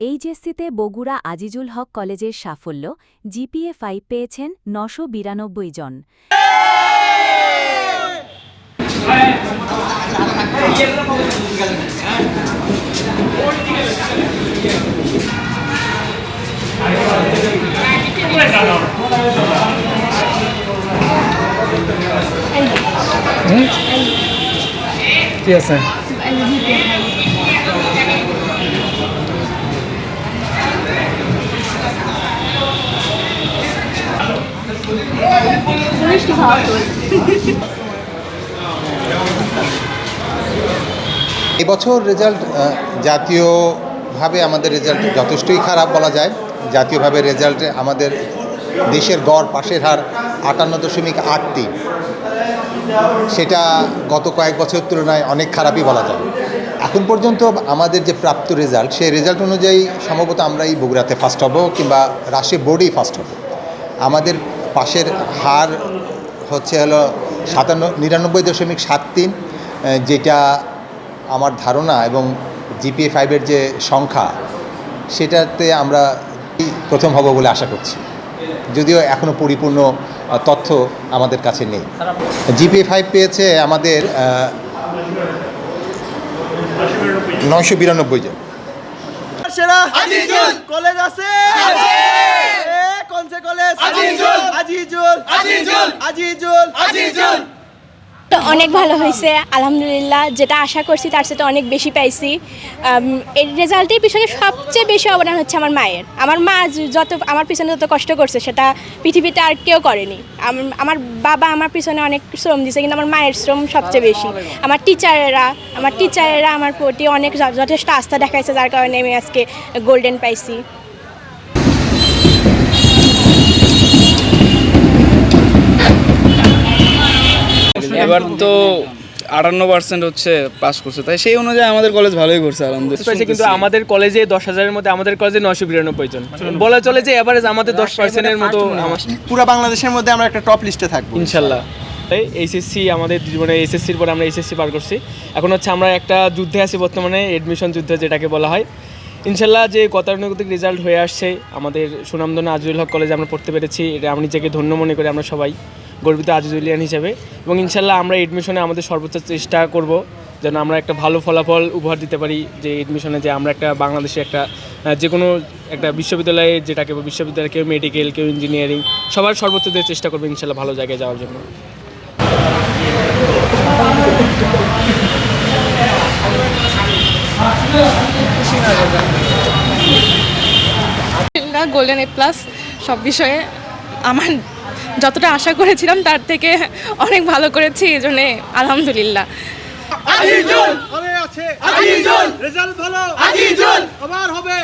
এইচএসসিতে বগুড়া আজিজুল হক কলেজের সাফল্য GPA five পেয়েছেন নশো বিরানব্বই জন। কি আছে। এবছর রেজাল্ট জাতীয়ভাবে আমাদের রেজাল্ট যথেষ্টই খারাপ বলা যায়। জাতীয়ভাবে রেজাল্টে আমাদের দেশের গড় পাশের হার আটান্ন দশমিক আট তিন সেটা গত কয়েক বছরের তুলনায় অনেক খারাপই বলা যায়। এখন পর্যন্ত আমাদের যে প্রাপ্ত রেজাল্ট, সেই রেজাল্ট অনুযায়ী সম্ভবত আমরা এই বগুড়াতে ফার্স্ট হব কিংবা রাশি বোর্ডেই ফার্স্ট হব। আমাদের পাশের হার হচ্ছে হলো সাতান্ন নিরানব্বই দশমিক সাত তিন যেটা আমার ধারণা এবং জিপিএ ফাইভের যে সংখ্যা সেটাতে আমরা প্রথম হব বলে আশা করছি। যদিও এখনও পরিপূর্ণ তথ্য আমাদের কাছে নেই। জিপিএ ফাইভ পেয়েছে আমাদের নয়শো বিরানব্বই জন। সেরা কলেজ আছে আছে এ কোনসে কলেজ তো অনেক ভালো হয়েছে, আলহামদুলিল্লাহ। যেটা আশা করছি তার সাথে অনেক বেশি পাইছি। এর রেজাল্টের পিছনে সবচেয়ে বেশি অবদান হচ্ছে আমার মায়ের। আমার মা যত, আমার পিছনে যত কষ্ট করছে, সেটা পৃথিবীতে আর কেউ করেনি। আম- আমার বাবা আমার পিছনে অনেক শ্রম দিছে, কিন্তু আমার মায়ের শ্রম সবচেয়ে বেশি। আমার টিচারেরা আমার টিচারেরা আমার প্রতি অনেক যথেষ্ট আস্থা দেখাইছে, যার কারণে আমি আজকে গোল্ডেন পাইছি। এবার তো আটান্ন পার্সেন্ট হচ্ছে পাস করছে। তাই সেই অনুযায়ী আমাদের কলেজ ভালোই করছে আলহামদুলিল্লাহ। কিন্তু আমাদের কলেজে দশ হাজারের মধ্যে আমাদের কলেজে নশো বিরানব্বই জন। বলা চলে যে এভারেজ আমাদের দশ পার্সেন্টের মতো পুরো বাংলাদেশের মধ্যে আমরা একটা টপ লিস্টে থাকব। ইনশাল্লাহ। তাই এইচএসসি আমাদের জীবনে এইচএসসির পর আমরা এইচএসসি পার করছি। এখন হচ্ছে আমরা একটা যুদ্ধে আছি বর্তমানে এডমিশন যুদ্ধ যেটাকে বলা হয়। ইনশাল্লাহ যে গতানুগতিক রেজাল্ট হয়ে আসছে, আমাদের সুনামধন্য আজিজুল হক কলেজে আমরা পড়তে পেরেছি। এটা আমি নিজেকে ধন্য মনে করি আমরা সবাই, গর্বিত আজিজুলিয়ান হিসেবে। এবং ইনশাল্লাহ আমরা এডমিশনে আমাদের সর্বোচ্চ চেষ্টা করব যেন আমরা একটা ভালো ফলাফল উপহার দিতে পারি যে এডমিশনে যে আমরা একটা বাংলাদেশে একটা যে কোনো একটা বিশ্ববিদ্যালয়ে যেটাকে বিশ্ববিদ্যালয়, কেউ মেডিকেল কেউ ইঞ্জিনিয়ারিং সবার সর্বোচ্চ দিয়ে চেষ্টা করবে ইনশাল্লাহ ভালো জায়গায় যাওয়ার জন্য। গোল্ডেন এ প্লাস সব বিষয়ে আমার যতটা আশা করেছিলাম তার থেকে অনেক ভালো করেছি এই জন্যে আলহামদুলিল্লাহ। রেজাল্ট ভালো। আবার হবে।